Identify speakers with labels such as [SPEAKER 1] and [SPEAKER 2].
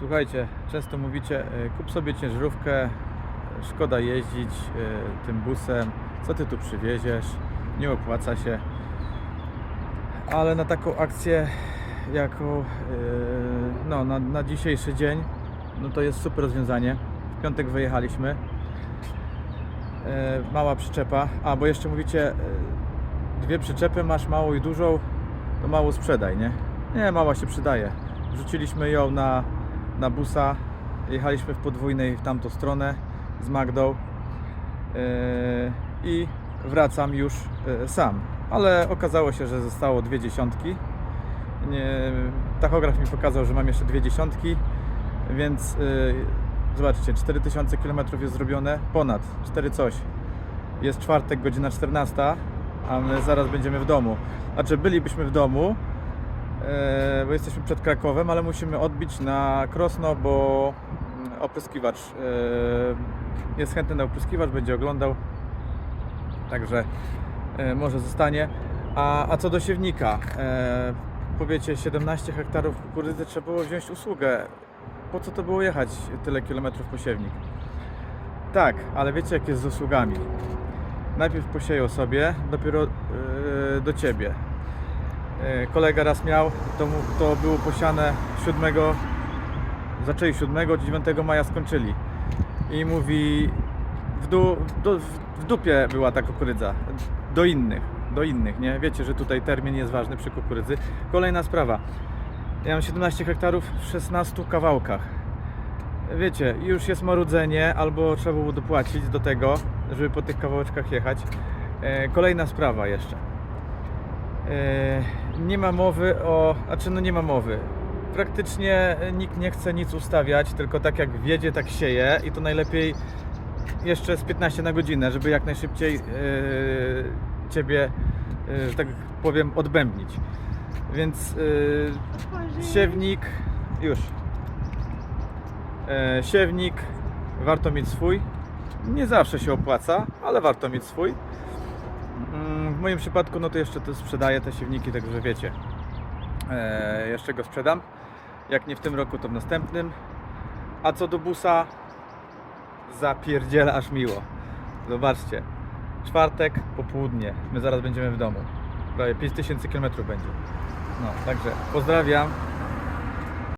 [SPEAKER 1] Słuchajcie, często mówicie, e, kup sobie ciężarówkę, szkoda jeździć e, tym busem, co ty tu przywieziesz, nie opłaca się. Ale na taką akcję, jaką e, no, na, na dzisiejszy dzień, no to jest super rozwiązanie. W piątek wyjechaliśmy. Mała przyczepa. A, bo jeszcze mówicie, dwie przyczepy masz, małą i dużą, to mało sprzedaj, nie? Nie, mała się przydaje. Wrzuciliśmy ją na, na busa, jechaliśmy w podwójnej w tamtą stronę z Magdą yy, i wracam już yy, sam. Ale okazało się, że zostało dwie dziesiątki. Tachograf mi pokazał, że mam jeszcze dwie dziesiątki, więc yy, zobaczcie, 4000 km jest zrobione, ponad 4 coś. Jest czwartek, godzina 14, a my zaraz będziemy w domu. Znaczy bylibyśmy w domu, e, bo jesteśmy przed Krakowem, ale musimy odbić na Krosno, bo mm, opryskiwacz e, jest chętny na opryskiwacz, będzie oglądał. Także e, może zostanie. A, a co do siewnika, e, powiecie 17 hektarów kukurydzy trzeba było wziąć usługę. Po co to było jechać tyle kilometrów po siewnik? Tak, ale wiecie jak jest z usługami. Najpierw posieją sobie, dopiero e, do ciebie. E, kolega raz miał, to, to było posiane 7, zaczęli 7, 9 maja skończyli. I mówi, w, du, do, w dupie była ta kukurydza. Do innych, do innych, nie? Wiecie, że tutaj termin jest ważny przy kukurydzy. Kolejna sprawa. Ja mam 17 hektarów w 16 kawałkach. Wiecie, już jest marudzenie, albo trzeba było dopłacić do tego, żeby po tych kawałeczkach jechać. E, Kolejna sprawa jeszcze. E, Nie ma mowy o. Znaczy, no nie ma mowy. Praktycznie nikt nie chce nic ustawiać, tylko tak jak wiedzie, tak sieje i to najlepiej jeszcze z 15 na godzinę, żeby jak najszybciej e, Ciebie, e, że tak powiem, odbębnić. Więc e, siewnik już. E, siewnik warto mieć swój. Nie zawsze się opłaca, ale warto mieć swój. Mm, W moim przypadku, no to jeszcze to sprzedaję te siewniki, także wiecie. E, jeszcze go sprzedam. Jak nie w tym roku, to w następnym. A co do busa, zapierdziela aż miło. Zobaczcie. Czwartek, popołudnie. My zaraz będziemy w domu. Prawie 5000 km będzie. No, także pozdrawiam.